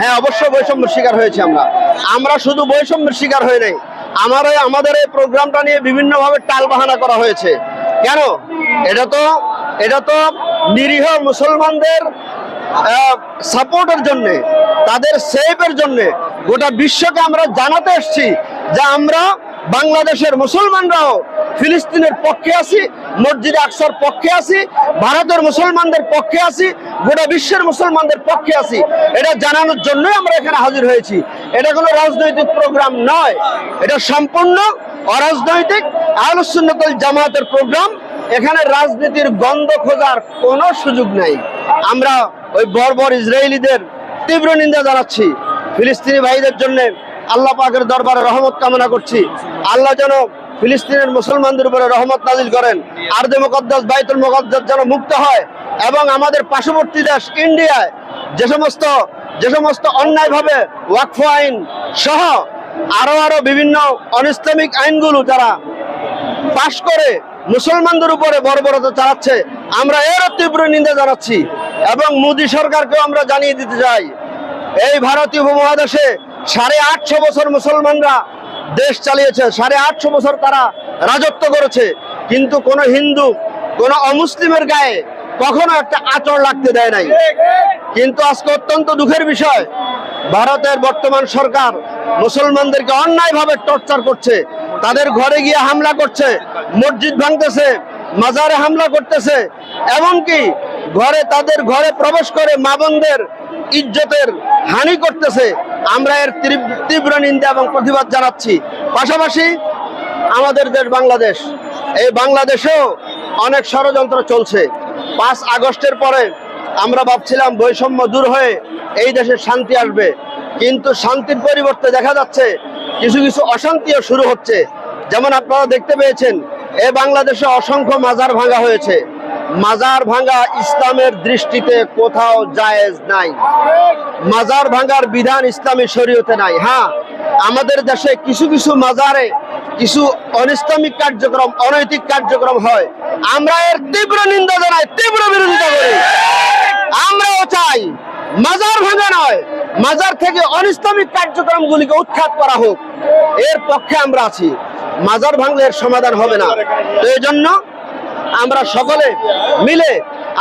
হ্যাঁ অবশ্যই বৈষম্যের শিকার হয়েছে আমরা। আমরা শুধু বৈষম্যের শিকার হয়ে নাই। আমার আমাদের এই প্রোগ্রামটা নিয়ে বিভিন্নভাবে টাল বাহানা করা হয়েছে। কেন? এটা তো এটা তো নিরীহ মুসলমানদের সাপোর্টের জন্য, তাদের সেফের জন্য গোটা বিশ্বকে আমরা জানাতে এসছি যে আমরা বাংলাদেশের মুসলমানরাও ফিলিস্তিনের পক্ষে আছি, মসজিদে আকসার পক্ষে আছি, ভারতের মুসলমানদের পক্ষে আছি, গোটা বিশ্বের মুসলমানদের পক্ষে আছি। এটা জানানোর জন্যই আমরা এখানে হাজির হয়েছি। এটা কোনো রাজনৈতিক প্রোগ্রাম নয়। এটা সম্পূর্ণ অরাজনৈতিক আলোচনাতল জামায়াতের প্রোগ্রাম। এখানে রাজনীতির গন্ধ খোঁজার কোনো সুযোগ নাই। আমরা ওই বর্বর ইসরায়েলিদের তীব্র নিন্দা জানাচ্ছি। ফিলিস্তিনি ভাইদের জন্য আল্লাহ পাকের দরবারে রহমত কামনা করছি। আল্লাহ যেন ফিলিস্তিনের মুসলমানদের উপরে রহমত নাজিল করেন। আর্দে মুকদ্দাস বাইতুল মুকদ্দাস যেন মুক্ত হয় এবং আমাদের পার্শ্ববর্তী দেশ ইন্ডিয়ায় যে সমস্ত যে সমস্ত অন্যায়ভাবে ওয়াকফ আইন সহ আরও আরও বিভিন্ন অনিসলামিক আইনগুলো যারা পাশ করে মুসলমানদের উপরে বর্বরতা চালাচ্ছে, আমরা এরও তীব্র নিন্দা জানাচ্ছি এবং মোদী সরকারকেও আমরা জানিয়ে দিতে চাই। এই ভারতীয় উপমহাদেশে সাড়ে আটশো বছর মুসলমানরা দেশ চালিয়েছে, সাড়ে আটশো বছর তারা রাজত্ব করেছে। কিন্তু কোন হিন্দু, কোন অমুসলিমের গায়ে কখনো একটা আচর লাগতে দেয় নাই। কিন্তু আজকে অত্যন্ত দুঃখের বিষয়, ভারতের বর্তমান সরকার মুসলমানদেরকে অন্যায়ভাবে টর্চার করছে। তাদের ঘরে গিয়ে হামলা করছে, মসজিদ ভাঙতেছে, মাজারে হামলা করতেছে, এমনকি ঘরে তাদের ঘরে প্রবেশ করে মা বোনদের ইজ্জতের হানি করতেছে। আমরা এর তীব্র- নিন্দা এবং প্রতিবাদ জানাচ্ছি। পাশাপাশি আমাদের দেশ বাংলাদেশ, এই বাংলাদেশেও অনেক ষড়যন্ত্র চলছে। পাঁচ আগস্টের পরে আমরা ভাবছিলাম বৈষম্য দূর হয়ে এই দেশে শান্তি আসবে। কিন্তু শান্তির পরিবর্তে দেখা যাচ্ছে কিছু কিছু অশান্তিও শুরু হচ্ছে। যেমন আপনারা দেখতে পেয়েছেন, এ বাংলাদেশে অসংখ্য মাজার ভাঙা হয়েছে। মাজার ভাঙ্গা ইসলামের দৃষ্টিতে কোথাও জায়েজ নাই। মাজার ভাঙার বিধান ইসলামী শরীয়তে নাই। হ্যাঁ আমাদের দেশে কিছু কিছু মাজারে কিছু অনিসলামিক কার্যক্রম, অনৈতিক কার্যক্রম হয়। আমরা এর তীব্র নিন্দা জানাই, তীব্র বিরোধিতা করি। আমরাও চাই মাজার ভাঙা নয়, মাজার থেকে অনিসলামিক কার্যক্রমগুলিকে উৎখাত করা হোক। এর পক্ষে আমরা আছি। মাজার ভাঙলে এর সমাধান হবে না। এই জন্য আমরা সকলে মিলে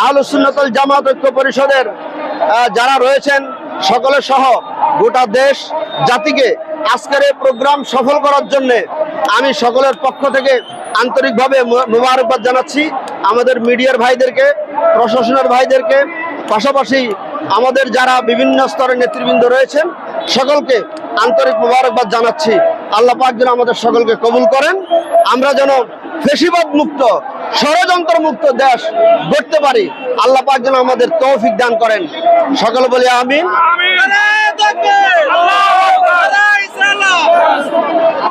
আলোচনাতল জামাত ঐক্য পরিষদের যারা রয়েছেন, সকলে সহ গোটা দেশ জাতিকে আজকের এই প্রোগ্রাম সফল করার জন্য আমি সকলের পক্ষ থেকে আন্তরিকভাবে মোবারকবাদ জানাচ্ছি আমাদের মিডিয়ার ভাইদেরকে, প্রশাসনের ভাইদেরকে, পাশাপাশি আমাদের যারা বিভিন্ন স্তরের নেতৃবৃন্দ রয়েছেন, সকলকে আন্তরিক মোবারকবাদ জানাচ্ছি। আল্লাহ পাক যেন আমাদের সকলকে কবুল করেন। আমরা যেন ফেসিবাদ মুক্ত ষড়যন্ত্র মুক্ত দেশ গড়তে পারি, আল্লাহ পাক যেন আমাদের তৌফিক দান করেন। সকল বলি আমিন।